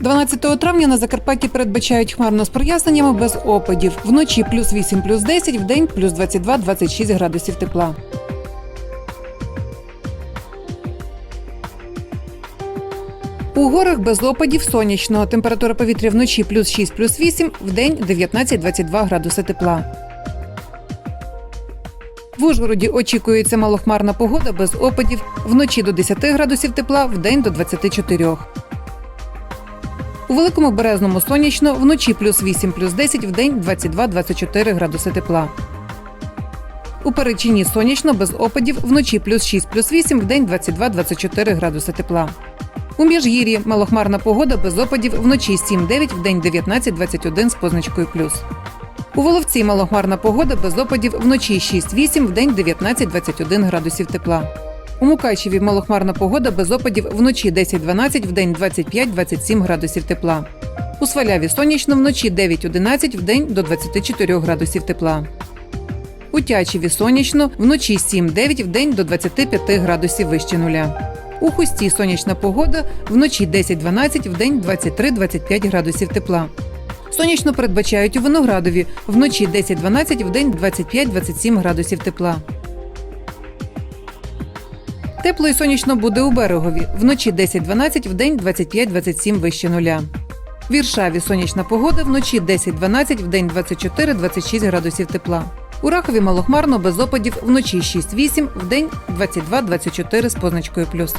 12 травня на Закарпатті передбачають хмарно з проясненнями без опадів. Вночі плюс 8, плюс 10, вдень плюс 22-26 градусів тепла. У горах без опадів сонячно. Температура повітря вночі плюс 6, плюс 8, вдень 19-22 градуси тепла. В Ужгороді очікується малохмарна погода без опадів. Вночі до 10 градусів тепла, вдень до 24. У Великому Березному сонячно, вночі плюс 8, плюс 10, вдень 22-24 градуси тепла. У Перечині сонячно, без опадів, вночі плюс 6, плюс 8, вдень 22-24 градуси тепла. У Міжгір'ї малохмарна погода без опадів, вночі 7-9, вдень 19-21 з позначкою плюс. У Воловці малохмарна погода без опадів, вночі 6-8, вдень 19-21 градусів тепла. У Мукачеві малохмарна погода без опадів, вночі 10-12, вдень 25-27 градусів тепла. У Сваляві сонячно, вночі 9-11, вдень до 24 градусів тепла. У Тячеві сонячно, вночі 7-9, вдень до 25 градусів вище нуля. У Хусті сонячна погода, вночі 10-12, вдень 23-25 градусів тепла. Сонячно передбачають у Виноградові, вночі 10-12, вдень 25-27 градусів тепла. Тепло і сонячно буде у берегові, вночі 10-12, вдень 25-27 вище нуля. В Віршаві сонячна погода, вночі 10-12, вдень 24-26 градусів тепла. У Рахові малохмарно без опадів, вночі 6-8, вдень 22-24 з позначкою плюс.